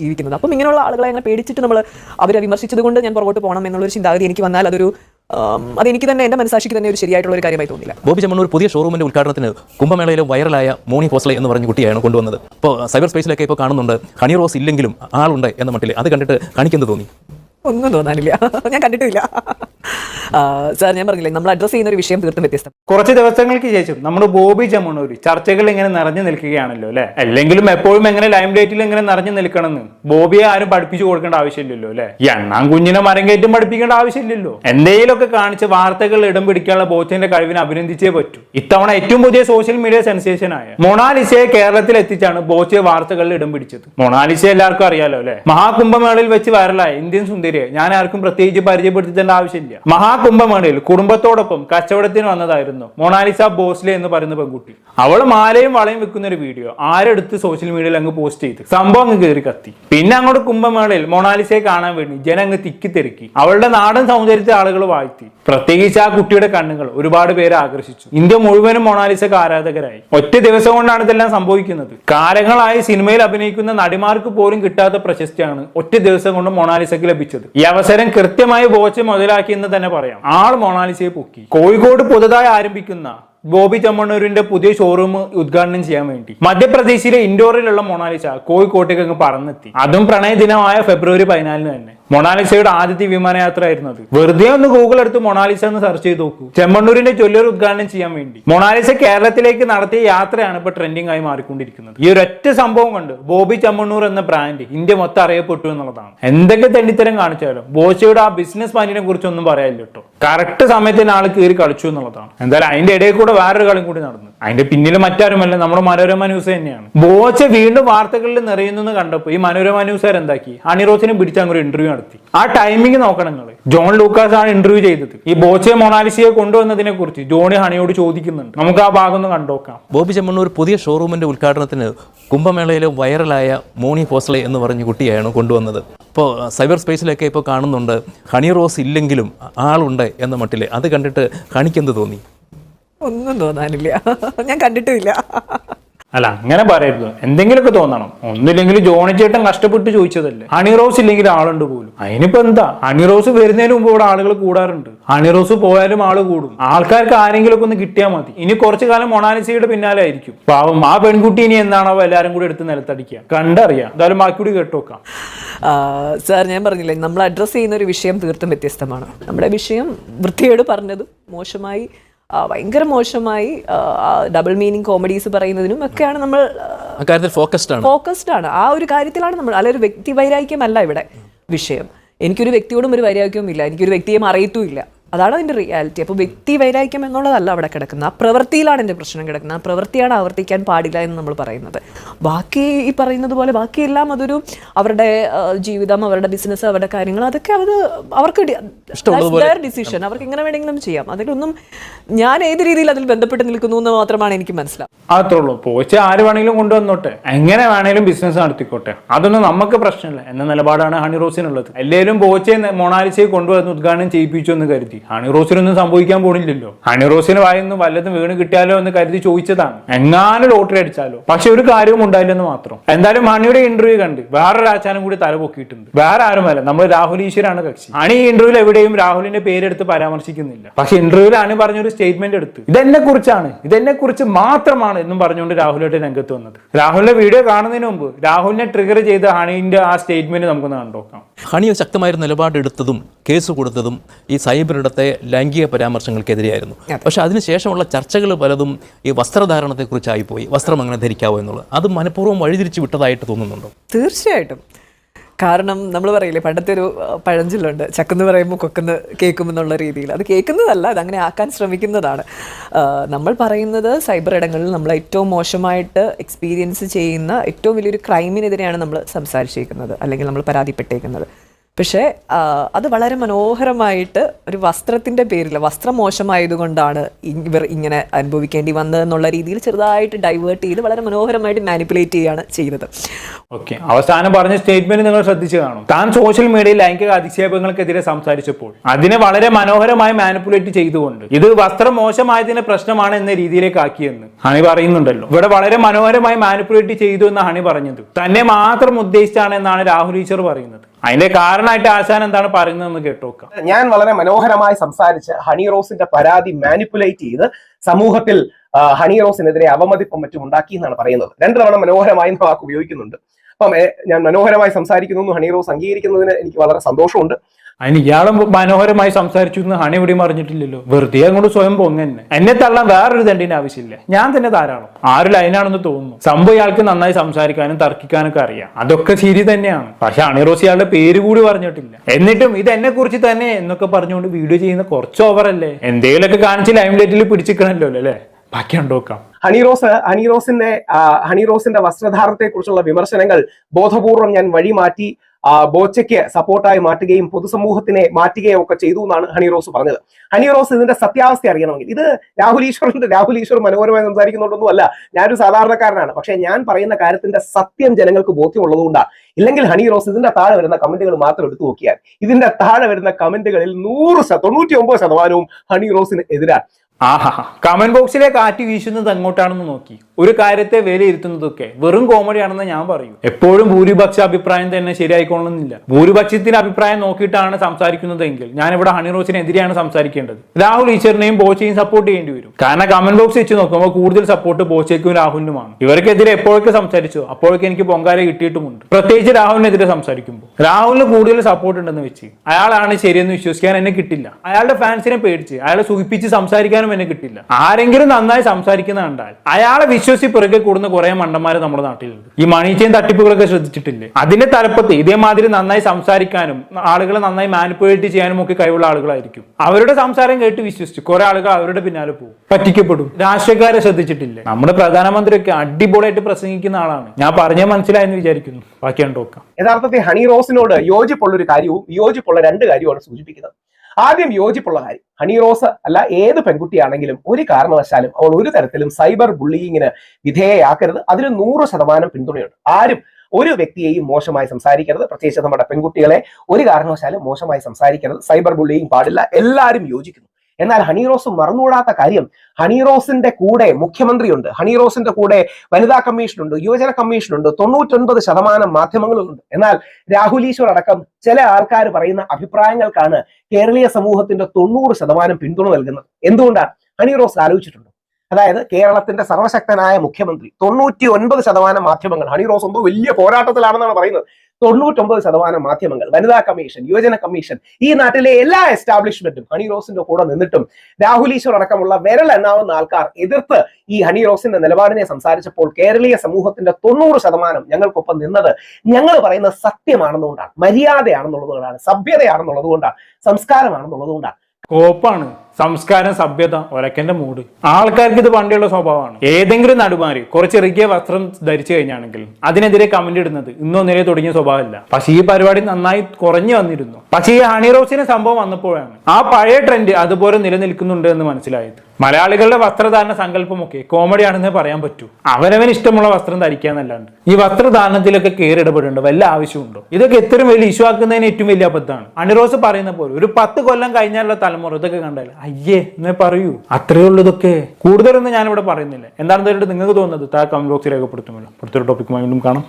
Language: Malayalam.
ജീവിക്കുന്നത്. അപ്പം ഇങ്ങനെയുള്ള ആളുകളെ അങ്ങനെ പേടിച്ചിട്ട് നമ്മൾ അവരെ വിമർശിച്ചത് കൊണ്ട് ഞാൻ പുറകോട്ട് പോകണം എന്നുള്ളൊരു ചിന്താഗതി എനിക്ക് വന്നാൽ അതൊരു അതെനിക്ക് തന്നെ എന്റെ മനസ്സാക്ഷിക്ക് തന്നെ ഒരു ശരിയായിട്ടുള്ള ഒരു കാര്യമായി തോന്നില്ല. ബോബി ചെമ്മണ്ണൂർ പുതിയ ഷോറൂമിന്റെ ഉദ്ഘാടനത്തിന് കുംഭമേളയിലെ വൈറലായ മോണി ഹോസ്ലെ എന്ന് പറഞ്ഞ കുട്ടിയാണ് കൊണ്ടുവന്നത്. ഇപ്പോൾ സൈബർ സ്പേസിലൊക്കെ ഇപ്പോൾ കാണുന്നുണ്ട് ഹണി റോസ് ഇല്ലെങ്കിലും ആളുണ്ട് എന്ന മട്ടിൽ അത് കണ്ടിട്ട് കാണിക്കുന്നത് തോന്നി? ഒന്നും തോന്നാനില്ല. ഞാൻ കണ്ടിട്ടില്ല സാർ ഞാൻ പറഞ്ഞില്ലേ നമ്മൾ അഡ്രസ്സ് ചെയ്യുന്ന ഒരു വിഷയം തീർത്തും വ്യത്യസ്തം. കുറച്ച് ദിവസങ്ങൾക്ക് ശേഷം നമ്മുടെ ബോബി ചെമ്മണ്ണൂർ ചർച്ചകൾ ഇങ്ങനെ നിറഞ്ഞു നിൽക്കുകയാണല്ലോ അല്ലെ? അല്ലെങ്കിലും എപ്പോഴും എങ്ങനെ ലൈം ലൈറ്റിൽ ഇങ്ങനെ നിറഞ്ഞു നിൽക്കണമെന്ന് ബോബിയെ ആരും പഠിപ്പിച്ചു കൊടുക്കേണ്ട ആവശ്യമില്ലല്ലോ അല്ലെ? ഈ എണ്ണാൻ കുഞ്ഞിനെ മരം കയറ്റം പഠിപ്പിക്കേണ്ട ആവശ്യമില്ലല്ലോ. എന്തെങ്കിലുമൊക്കെ കാണിച്ച് വാർത്തകൾ ഇടം പിടിക്കാനുള്ള ബോച്ചിന്റെ കഴിവിനെ അഭിനന്ദിച്ചേ പറ്റൂ. ഇത്തവണ ഏറ്റവും പുതിയ സോഷ്യൽ മീഡിയ സെൻസേഷൻ ആയ മൊണാലിസയെ കേരളത്തിൽ എത്തിച്ചാണ് ബോച്ചെ വാർത്തകളിൽ ഇടം പിടിച്ചത്. മൊണാലിസ എല്ലാവർക്കും അറിയാലോ അല്ലെ? മഹാകുംഭമേളയിൽ വെച്ച് വൈറലായ ഇന്ത്യൻ സുന്ദരിയെ ഞാൻ ആർക്കും പ്രത്യേകിച്ച് പരിചയപ്പെടുത്തേണ്ട ആവശ്യമില്ല. മഹാകുംഭമേളയിൽ കുടുംബത്തോടൊപ്പം കച്ചവടത്തിന് വന്നതായിരുന്നു മൊണാലിസ ബോസ്ലെ എന്ന് പറയുന്ന പെൺകുട്ടി. അവൾ മാലയും വളയും വെക്കുന്ന ഒരു വീഡിയോ. ആരെടുത്ത് സോഷ്യൽ മീഡിയയിൽ അങ്ങ് പോസ്റ്റ് ചെയ്ത്. സംഭവം അങ്ങ് കയറി കത്തി. പിന്നെ അങ്ങോട്ട് കുംഭമേളയിൽ മൊണാലിസയെ കാണാൻ വേണ്ടി ജനം അങ്ങ് തിക്കിത്തിരക്കി അവളുടെ നാടൻ സൗന്ദര്യത്തെ ആളുകൾ വാഴ്ത്തി. പ്രത്യേകിച്ച് ആ കുട്ടിയുടെ കണ്ണുകൾ ഒരുപാട് പേരെ ആകർഷിച്ചു. ഇന്ത്യ മുഴുവനും മൊണാലിസക്ക് ആരാധകരായി. ഒറ്റ ദിവസം കൊണ്ടാണ് ഇതെല്ലാം സംഭവിക്കുന്നത്. കാലങ്ങളായി സിനിമയിൽ അഭിനയിക്കുന്ന നടിമാർക്ക് പോലും കിട്ടാത്ത പ്രശസ്തിയാണ് ഒറ്റ ദിവസം കൊണ്ട് മൊണാലിസക്ക് ലഭിച്ചത്. ഈ അവസരം കൃത്യമായി ബോച്ച് മുതലാക്കി എന്ന് തന്നെ പറയാം. ആൾ മൊണാലിസയെ പൊക്കി. കോഴിക്കോട് പുതുതായി ആരംഭിക്കുന്ന ബോബി ചമ്മണ്ണൂരിന്റെ പുതിയ ഷോറൂം ഉദ്ഘാടനം ചെയ്യാൻ വേണ്ടി മധ്യപ്രദേശിലെ ഇൻഡോറിലുള്ള മൊണാലിസ കോഴിക്കോട്ടേക്ക് അങ്ങ് പറന്നെത്തി. അതും പ്രണയ ദിനമായ ഫെബ്രുവരി പതിനാലിന് തന്നെ. മൊണാലിസയുടെ ആദ്യത്തെ വിമാനയാത്ര ആയിരുന്നു അത്. വെറുതെ ഒന്ന് ഗൂഗിൾ എടുത്ത് മൊണാലിസ എന്ന് സെർച്ച് ചെയ്ത് നോക്കൂ. ചെമ്മണ്ണൂരിന്റെ ചൊല്ലൂർ ഉദ്ഘാടനം ചെയ്യാൻ വേണ്ടി. മൊണാലിസ കേരളത്തിലേക്ക് നടത്തിയ യാത്രയാണ് ഇപ്പൊ ട്രെൻഡിംഗ് ആയി മാറിക്കൊണ്ടിരിക്കുന്നത്. ഈ ഒരൊറ്റ സംഭവം കൊണ്ട് ബോബി ചെമ്മണ്ണൂർ എന്ന ബ്രാൻഡ് ഇന്ത്യ മൊത്തം അറിയപ്പെട്ടു എന്നുള്ളതാണ്. എന്തൊക്കെ തെണ്ടിത്തരം കാണിച്ചാലും ബോസിയുടെ ആ ബിസിനസ് പ്ലാനിനെ കുറിച്ചൊന്നും പറയാനില്ല കേട്ടോ. കറക്റ്റ് സമയത്തിന് ആൾ കയറി കളിച്ചു എന്നുള്ളതാണ്. എന്തായാലും അതിന്റെ ഇടയിൽ കൂടെ വേറൊരു കളി കൂടി നടന്നു. അതിന്റെ പിന്നിൽ മറ്റാരുമല്ല നമ്മുടെ മനോരമ ന്യൂസ് തന്നെയാണ്. ബോച്ച വീണ്ടും വാർത്തകളിൽ നിറയുന്നു കണ്ടപ്പോ കണ്ടപ്പോൾ ഈ മനോരമ ന്യൂസുകാർ എന്താക്കി അണിറോസിനെ പിടിച്ചാൽ ഒരു ഇന്റർവ്യൂ നടത്തി. ആ ടൈമിംഗ് നോക്കണം നിങ്ങൾ ജോൺ ലൂക്കാസ് ആണ് ഇന്റർവ്യൂ ചെയ്തത്. ഈ ബോച്ചെ മൊണാലിസിയെ കൊണ്ടുവന്നതിനെ കുറിച്ച് ജോണി ഹണിയോട് ചോദിക്കുന്നുണ്ട്. നമുക്ക് ആ ഭാഗം ഒന്ന് കണ്ടോക്കാം ബോബി ചെമ്മണ്ണൂർ പുതിയ ഷോറൂമിന്റെ ഉദ്ഘാടനത്തിന് കുംഭമേളയിലെ വൈറലായ മോണി ഫോസ്ലെ എന്ന് പറഞ്ഞ കുട്ടിയാണ് കൊണ്ടുവന്നത്. ഇപ്പോൾ സൈബർ സ്പേസിലൊക്കെ ഇപ്പോൾ കാണുന്നുണ്ട് ഹണി റോസ് ഇല്ലെങ്കിലും ആളുണ്ട് എന്ന മട്ടിൽ അത് കണ്ടിട്ട് ഹണിക്കെന്ത് തോന്നി? ഒന്നും തോന്നാനില്ല. ഞാൻ കണ്ടിട്ടുമില്ല. അല്ല അങ്ങനെ പറയരുത്. എന്തെങ്കിലുമൊക്കെ തോന്നണം. ഒന്നില്ലെങ്കിൽ ജോണി ചേട്ടൻ കഷ്ടപ്പെട്ട് ചോദിച്ചതല്ലേ. ഹണി റോസ് ഇല്ലെങ്കിൽ ആളുണ്ട് പോലും. അതിനിപ്പോ എന്താ? ഹണി റോസ് വരുന്നതിന് മുമ്പ് ഇവിടെ ആളുകൾ കൂടാറുണ്ട്. ഹണി റോസ് പോയാലും ആൾ കൂടും. ആൾക്കാർക്ക് ആരെങ്കിലുമൊക്കെ ഒന്ന് കിട്ടിയാൽ മതി. ഇനി കുറച്ചു കാലം മൊണാലിസയുടെ പിന്നാലെ ആയിരിക്കും. പാവം ആ പെൺകുട്ടി ഇനി എന്താണോ എല്ലാരും കൂടി എടുത്ത് നിലത്തടിക്കുക. കണ്ടറിയാം. എന്തായാലും ബാക്കി കൂടി കേട്ടോക്കാം സാർ ഞാൻ പറഞ്ഞില്ലേ നമ്മൾ അഡ്രസ്സ് ചെയ്യുന്ന ഒരു വിഷയം തീർത്തും വ്യത്യസ്തമാണ്. നമ്മുടെ വിഷയം വൃത്തിയോട് പറഞ്ഞതും മോശമായി ഭയങ്കര മോശമായി ഡബിൾ മീനിങ് കോമഡീസ് പറയുന്നതിനും ഒക്കെയാണ് നമ്മൾ ഫോക്കസ്ഡ് ആണ്. ഫോക്കസ്ഡ് ആണ്. ആ ഒരു കാര്യത്തിലാണ് നമ്മൾ അല്ല ഒരു വ്യക്തി വൈരാഗ്യമല്ല ഇവിടെ വിഷയം. എനിക്കൊരു വ്യക്തിയോടും ഒരു വൈരാഗ്യവും ഇല്ല എനിക്കൊരു വ്യക്തിയെ അറിയത്തുമില്ല അതാണ് അതിന്റെ റിയാലിറ്റി അപ്പോൾ വ്യക്തി വൈരാഗ്യം എന്നുള്ളതല്ല അവിടെ കിടക്കുന്നത്. ആ പ്രവൃത്തിയിലാണ് എന്റെ പ്രശ്നം കിടക്കുന്നത്. ആ പ്രവൃത്തിയാണ് ആവർത്തിക്കാൻ പാടില്ല എന്ന് നമ്മൾ പറയുന്നത്. ബാക്കി ഈ പറയുന്നത് പോലെ ബാക്കിയെല്ലാം അതൊരു അവരുടെ ജീവിതം അവരുടെ ബിസിനസ് അവരുടെ കാര്യങ്ങൾ അതൊക്കെ അത് അവർക്ക് ഡിസിഷൻ അവർക്ക് എങ്ങനെ വേണമെങ്കിലും ചെയ്യാം. അതിലൊന്നും ഞാൻ ഏത് രീതിയിൽ അതിൽ ബന്ധപ്പെട്ട് നിൽക്കുന്നു എന്ന് മാത്രമാണ് എനിക്ക് മനസ്സിലാവും അത്രേ ഉള്ളൂ. പോച്ച ആര് വേണമെങ്കിലും കൊണ്ടുവന്നോട്ടെ. എങ്ങനെ വേണേലും ബിസിനസ് നടത്തിക്കോട്ടെ. അതൊന്നും നമുക്ക് പ്രശ്നമില്ല. എന്ന നിലപാടാണ് ഹണി റോസിനുള്ളത്. എല്ലാവരും പോച്ചെ മൊണാലിസയെ കൊണ്ടുവന്ന് ഉദ്ഘാടനം ചെയ്യിപ്പിച്ചു എന്ന് കരുതി. ഹണി റോസിനൊന്നും സംഭവിക്കാൻ പോണില്ലല്ലോ. ഹണി റോസിന് വായൊന്നും വല്ലതും വീണ് കിട്ടിയാലോ എന്ന് കരുതി ചോദിച്ചതാണ്. എങ്ങാനും ലോട്ടറി അടിച്ചാലോ? പക്ഷെ ഒരു കാര്യവും ഉണ്ടായില്ലെന്ന് മാത്രം. എന്തായാലും ഹണിയുടെ ഇന്റർവ്യൂ കണ്ട് വേറൊരു ആച്ചാനും കൂടി തല പൊക്കിയിട്ടുണ്ട്. വേറെ ആരുമല്ല നമ്മൾ രാഹുൽ ഈശ്വരാണ് കക്ഷി. ഹണി ഇന്റർവ്യൂവിൽ എവിടെയും രാഹുലിന്റെ പേരെടുത്ത് പരാമർശിക്കുന്നില്ല. പക്ഷെ ഇന്റർവ്യൂവിൽ ഹണി പറഞ്ഞൊരു സ്റ്റേറ്റ്മെന്റ് എടുത്ത് ഇതെന്നെ കുറിച്ചാണ് ഇതെന്നെ കുറിച്ച് മാത്രമാണ് എന്നും പറഞ്ഞുകൊണ്ട് രാഹുലായിട്ട് രംഗത്ത് വന്നത്. രാഹുലിന്റെ വീഡിയോ കാണുന്നതിന് മുമ്പ് രാഹുലിനെ ട്രിഗർ ചെയ്ത ഹണിന്റെ ആ സ്റ്റേറ്റ്മെന്റ് നമുക്കൊന്ന് കണ്ടോക്കാം ഹണി ശക്തമായ നിലപാടെടുത്തതും കേസ് കൊടുത്തതും ഈ സൈബറിടത്തെ ലൈംഗിക പരാമർശങ്ങൾക്കെതിരെയായിരുന്നു. പക്ഷെ അതിനുശേഷമുള്ള ചർച്ചകൾ പലതും ഈ വസ്ത്രധാരണത്തെക്കുറിച്ചായി പോയി വസ്ത്രം അങ്ങനെ ധരിക്കാവോ എന്നുള്ളത്. അത് മനഃപൂർവം വഴിതിരിച്ച് വിട്ടതായിട്ട് തോന്നുന്നുണ്ടോ? തീർച്ചയായിട്ടും. കാരണം നമ്മൾ പറയില്ലേ പണ്ടത്തെ ഒരു പഴഞ്ചിലുണ്ട് പഴഞ്ചൊല്ലുണ്ട് ചക്കെന്ന് പറയുമ്പോൾ കൊക്കെന്ന് കേൾക്കുമെന്നുള്ള രീതിയിൽ. അത് കേൾക്കുന്നതല്ല അത് അങ്ങനെ ആക്കാൻ ശ്രമിക്കുന്നതാണ്. നമ്മൾ പറയുന്നത് സൈബർ ഇടങ്ങളിൽ നമ്മൾ ഏറ്റവും മോശമായിട്ട് എക്സ്പീരിയൻസ് ചെയ്യുന്ന ഏറ്റവും വലിയൊരു ക്രൈമിനെതിരെയാണ് നമ്മൾ സംസാരിച്ചിരിക്കുന്നത് അല്ലെങ്കിൽ നമ്മൾ പരാതിപ്പെട്ടേക്കുന്നത്. പക്ഷേ അത് വളരെ മനോഹരമായിട്ട് ഒരു വസ്ത്രത്തിന്റെ പേരിൽ വസ്ത്രം മോശമായതുകൊണ്ടാണ് ഇവർ ഇങ്ങനെ അനുഭവിക്കേണ്ടി വന്നത് എന്നുള്ള രീതിയിൽ ചെറുതായിട്ട് ഡൈവേർട്ട് ചെയ്ത് വളരെ മനോഹരമായിട്ട് മാനിപ്പുലേറ്റ് ചെയ്യുകയാണ് ചെയ്തത്. ഓക്കെ. അവസാനം പറഞ്ഞ സ്റ്റേറ്റ്മെന്റ് നിങ്ങൾ ശ്രദ്ധിച്ചു കാണും. താൻ സോഷ്യൽ മീഡിയയിൽ ലൈംഗിക അധിക്ഷേപങ്ങൾക്കെതിരെ സംസാരിച്ചപ്പോൾ അതിനെ വളരെ മനോഹരമായി മാനിപ്പുലേറ്റ് ചെയ്തുകൊണ്ട് ഇത് വസ്ത്രം മോശമായതിന്റെ പ്രശ്നമാണ് എന്ന രീതിയിലേക്ക് ആക്കിയെന്ന് ഹണി പറയുന്നുണ്ടല്ലോ. ഇവിടെ വളരെ മനോഹരമായി മാനിപ്പുലേറ്റ് ചെയ്തു എന്ന് ഹണി പറഞ്ഞത്. തന്നെ മാത്രം ഉദ്ദേശിച്ചാണ് എന്നാണ് രാഹുൽ ഈശ്വർ പറയുന്നത്. അതിന്റെ കാരണമായിട്ട് ആശാൻ എന്താണ് പറയുന്നതെന്ന് കേട്ടോക്കാം. ഞാൻ വളരെ മനോഹരമായി സംസാരിച്ച് ഹണി റോസിന്റെ പരാതി മാനിപ്പുലേറ്റ് ചെയ്ത് സമൂഹത്തിൽ ഹണി റോസിനെതിരെ അവമതിപ്പും മറ്റും ഉണ്ടാക്കി എന്നാണ് പറയുന്നത്. രണ്ടു തവണ മനോഹരമായി വാക്ക് ഉപയോഗിക്കുന്നുണ്ട്. അപ്പം ഞാൻ മനോഹരമായി സംസാരിക്കുന്നു ഹണി റോസ് അംഗീകരിക്കുന്നതിന് എനിക്ക് വളരെ സന്തോഷമുണ്ട്. അതിന് ഇയാളും മനോഹരമായി സംസാരിച്ചു എന്ന് ഹണി ഇവിടെയും അറിഞ്ഞിട്ടില്ലല്ലോ. വെറുതെ അങ്ങോട്ട് സ്വയം പൊങ്ങന്നെ എന്നെ. തള്ളാൻ വേറൊരു തണ്ടിന്റെ ആവശ്യമില്ല. ഞാൻ തന്നെ ധാരാളം. ആരും ലൈനാണെന്ന് തോന്നുന്നു. സംഭവം ഇയാൾക്ക് നന്നായി സംസാരിക്കാനും തർക്കിക്കാനൊക്കെ അറിയാം. അതൊക്കെ ശരി തന്നെയാണ്. പക്ഷെ ഹണി റോസ് ഇയാളുടെ പേര് കൂടി പറഞ്ഞിട്ടില്ല. എന്നിട്ടും ഇത് എന്നെ കുറിച്ച് തന്നെ എന്നൊക്കെ പറഞ്ഞുകൊണ്ട് വീഡിയോ ചെയ്യുന്ന കുറച്ച് ഓവറല്ലേ എന്തെങ്കിലുമൊക്കെ കാണിച്ച് ലൈം ലൈറ്റിൽ പിടിച്ചിക്കണല്ലോ അല്ലേ? ബാക്കി ഉണ്ടോക്കാം ഹണി റോസ് ഹണി റോസിന്റെ ഹണി റോസിന്റെ വസ്ത്രധാരണത്തെ കുറിച്ചുള്ള വിമർശനങ്ങൾ ബോധപൂർവം ഞാൻ വഴിമാറ്റി ബോച്ചയ്ക്ക് സപ്പോർട്ടായി മാറ്റുകയും പൊതുസമൂഹത്തിനെ മാറ്റുകയും ഒക്കെ ചെയ്തു എന്നാണ് ഹണി റോസ് പറഞ്ഞത്. ഹണി റോസ് ഇതിന്റെ സത്യാവസ്ഥ അറിയണമെങ്കിൽ ഇത് രാഹുൽ ഈശ്വറിന്റെ രാഹുൽ ഈശ്വർ മനോഹരമായി സംസാരിക്കുന്നുണ്ടൊന്നും അല്ല ഞാനൊരു സാധാരണക്കാരനാണ്. പക്ഷെ ഞാൻ പറയുന്ന കാര്യത്തിന്റെ സത്യം ജനങ്ങൾക്ക് ബോധ്യമുള്ളതുകൊണ്ടാണ് ഇല്ലെങ്കിൽ ഹണി റോസ് ഇതിന്റെ താഴെ വരുന്ന കമന്റുകൾ മാത്രം എടുത്തു നോക്കിയാൽ ഇതിന്റെ താഴെ വരുന്ന കമന്റുകളിൽ നൂറ് തൊണ്ണൂറ്റി ഒമ്പത് ശതമാനവും ഹണി റോസിന് എതിരാണ് ആഹാ കമന്റ് ബോക്സിലെ കാറ്റ് വീശുന്നത് അങ്ങോട്ടാണെന്ന് നോക്കി. ഒരു കാര്യത്തെ വിലയിരുത്തുന്നതൊക്കെ വെറും കോമഡി ആണെന്ന് ഞാൻ പറയൂ. എപ്പോഴും ഭൂരിപക്ഷ അഭിപ്രായം തന്നെ ശരിയായിക്കൊള്ളുന്നില്ല. ഭൂരിപക്ഷത്തിന്റെ അഭിപ്രായം നോക്കിയിട്ടാണ് സംസാരിക്കുന്നതെങ്കിൽ ഞാൻ ഇവിടെ ഹണിറോസിനെതിരെയാണ് സംസാരിക്കേണ്ടത്. രാഹുൽ ഈശ്വറിനെയും ബോച്ചയും സപ്പോർട്ട് ചെയ്യേണ്ടി വരും. കാരണം കമന്റ് ബോക്സ് വെച്ച് നോക്കുമ്പോൾ കൂടുതൽ സപ്പോർട്ട് ബോച്ചയ്ക്കും രാഹുലിനുമാണ്. ഇവർക്കെതിരെ എപ്പോഴൊക്കെ സംസാരിച്ചു അപ്പോഴൊക്കെ എനിക്ക് പൊങ്കാല കിട്ടിയിട്ടുമുണ്ട്. പ്രത്യേകിച്ച് രാഹുലിനെതിരെ സംസാരിക്കുമ്പോൾ. രാഹുലിന് കൂടുതൽ സപ്പോർട്ട് ഉണ്ടെന്ന് വെച്ച് അയാളാണ് ശരിയെന്ന് വിശ്വസിക്കാൻ എന്നെ കിട്ടില്ല. അയാളുടെ ഫാൻസിനെ പേടിച്ച് അയാളെ സുഖിപ്പിച്ച് സംസാരിക്കാനും എന്നെ കിട്ടില്ല. ആരെങ്കിലും നന്നായി സംസാരിക്കുന്ന കണ്ടാൽ അയാളെ വിശ്വസി പിറകെ കൂടുന്ന കുറെ മണ്ടന്മാർ നമ്മുടെ നാട്ടിലുണ്ട്. ഈ മണീച്ചയും തട്ടിപ്പുകളൊക്കെ ശ്രദ്ധിച്ചിട്ടില്ലേ? അതിന്റെ തലപ്പത്ത് ഇതേമാതിരി നന്നായി സംസാരിക്കാനും ആളുകളെ നന്നായി മാനിപ്പുലേറ്റ് ചെയ്യാനും ഒക്കെ കഴിവുള്ള ആളുകളായിരിക്കും. അവരുടെ സംസാരം കേട്ട് വിശ്വസിച്ചു കുറെ ആളുകൾ അവരുടെ പിന്നാലെ പോകും. പറ്റിക്കപ്പെടും. രാഷ്ട്രീയക്കാരെ ശ്രദ്ധിച്ചിട്ടില്ലേ? നമ്മുടെ പ്രധാനമന്ത്രിയൊക്കെ അടിപൊളിയായിട്ട് പ്രസംഗിക്കുന്ന ആളാണ്. ഞാൻ പറഞ്ഞ മനസ്സിലായെന്ന് വിചാരിക്കുന്നു. ബാക്കിയാണ് നോക്കാം. യഥാർത്ഥത്തിൽ ഹണി റോസിനോട് യോജിപ്പുള്ള ഒരു കാര്യവും യോജിപ്പുള്ള രണ്ട് കാര്യവുമാണ് സൂചിപ്പിക്കുന്നത്. ആദ്യം യോജിപ്പുള്ള കാര്യം. ഹണി റോസ് അല്ല ഏത് പെൺകുട്ടിയാണെങ്കിലും ഒരു കാരണവശാലും അവൾ ഒരു തരത്തിലും സൈബർ ബുള്ളിയിങ്ങിന് വിധേയയാക്കരുത്. അതിന് നൂറ് ശതമാനം പിന്തുണയുണ്ട്. ആരും ഒരു വ്യക്തിയെയും മോശമായി സംസാരിക്കരുത്. പ്രത്യേകിച്ച് നമ്മുടെ പെൺകുട്ടികളെ ഒരു കാരണവശാലും മോശമായി സംസാരിക്കരുത്. സൈബർ ബുള്ളിയും പാടില്ല. എല്ലാവരും യോജിക്കുന്നു. എന്നാൽ ഹണി റോസ് മറന്നുകൂടാത്ത കാര്യം ഹണി റോസിന്റെ കൂടെ മുഖ്യമന്ത്രിയുണ്ട് ഹണി റോസിന്റെ കൂടെ വനിതാ കമ്മീഷനുണ്ട് യുവജന കമ്മീഷനുണ്ട് തൊണ്ണൂറ്റൊൻപത് ശതമാനം മാധ്യമങ്ങളുണ്ട്. എന്നാൽ രാഹുൽ ഈശ്വർ അടക്കം ചില ആൾക്കാർ പറയുന്ന അഭിപ്രായങ്ങൾക്കാണ് കേരളീയ സമൂഹത്തിന്റെ തൊണ്ണൂറ് ശതമാനം പിന്തുണ നൽകുന്നത്. എന്തുകൊണ്ടാണ്? ഹണി റോസ് ആലോചിച്ചിട്ടുണ്ട്? അതായത് കേരളത്തിന്റെ സർവശക്തനായ മുഖ്യമന്ത്രി. തൊണ്ണൂറ്റി ഒൻപത് ശതമാനം മാധ്യമങ്ങൾ ഹണി റോസ് എന്തോ വലിയ പോരാട്ടത്തിലാണെന്നാണ് പറയുന്നത്. തൊണ്ണൂറ്റൊമ്പത് ശതമാനം മാധ്യമങ്ങൾ വനിതാ കമ്മീഷൻ യുവജന കമ്മീഷൻ ഈ നാട്ടിലെ എല്ലാ എസ്റ്റാബ്ലിഷ്മെന്റും ഹണി റോസിന്റെ കൂടെ നിന്നിട്ടും രാഹുൽ ഈശ്വർ അടക്കമുള്ള വിരൽ എണ്ണാവുന്ന ആൾക്കാർ എതിർത്ത് ഈ ഹണി റോസിന്റെ നിലപാടിനെ സംസാരിച്ചപ്പോൾ കേരളീയ സമൂഹത്തിന്റെ തൊണ്ണൂറ് ശതമാനം ഞങ്ങൾക്കൊപ്പം നിന്നത് ഞങ്ങൾ പറയുന്ന സത്യമാണെന്നുകൊണ്ടാണ് മര്യാദയാണെന്നുള്ളതുകൊണ്ടാണ് സഭ്യതയാണെന്നുള്ളത് കൊണ്ടാണ് സംസ്കാരമാണെന്നുള്ളത് കൊണ്ടാണ് കോപ്പാണ്. സംസ്കാരം സഭ്യത ഒരക്കന്റെ മൂഡ് ആൾക്കാർക്ക് ഇത് പണ്ടുള്ള സ്വഭാവമാണ്. ഏതെങ്കിലും നടുമാര് കുറച്ച് ഇറുകിയ വസ്ത്രം ധരിച്ചു കഴിഞ്ഞാണെങ്കിൽ അതിനെതിരെ കമന്റ് ഇടുന്നത് ഇന്നോ നിലയെ തുടങ്ങിയ സ്വഭാവമല്ല. പക്ഷെ ഈ പരിപാടി നന്നായി കുറഞ്ഞു വന്നിരുന്നു. പക്ഷേ ഈ ഹണി റോസിന് സംഭവം വന്നപ്പോഴാണ് ആ പഴയ ട്രെൻഡ് അതുപോലെ നിലനിൽക്കുന്നുണ്ട് എന്ന് മനസ്സിലായത്. മലയാളികളുടെ വസ്ത്രധാരണ സങ്കല്പമൊക്കെ കോമഡിയാണെന്ന് പറയാൻ പറ്റൂ. അവനവന് ഇഷ്ടമുള്ള വസ്ത്രം ധരിക്കുക എന്നല്ലാണ്ട്. ഈ വസ്ത്രധാരണത്തിലൊക്കെ കയറി ഇടപെടേണ്ട വല്ല ആവശ്യമുണ്ടോ? ഇതൊക്കെ ഇത്രയും വലിയ ഇഷ്യൂ ആക്കുന്നതിന് ഏറ്റവും വലിയ അബദ്ധമാണ്. അണിറോസ് പറയുന്ന പോലെ ഒരു പത്ത് കൊല്ലം കഴിഞ്ഞാലുള്ള തലമുറ ഇതൊക്കെ കണ്ടാൽ അയ്യേ എന്നേ പറയൂ. അത്രയേ ഉള്ളൂ ഇതൊക്കെ. കൂടുതലൊന്നും ഞാനിവിടെ പറയുന്നില്ല. എന്താണെന്ന് നിങ്ങൾക്ക് തോന്നുന്നത് താ കമന്റ് ബോക്സിൽ രേഖപ്പെടുത്തുമല്ലോ. അടുത്തൊരു ടോപ്പിക്കുമായി വീണ്ടും കാണാം.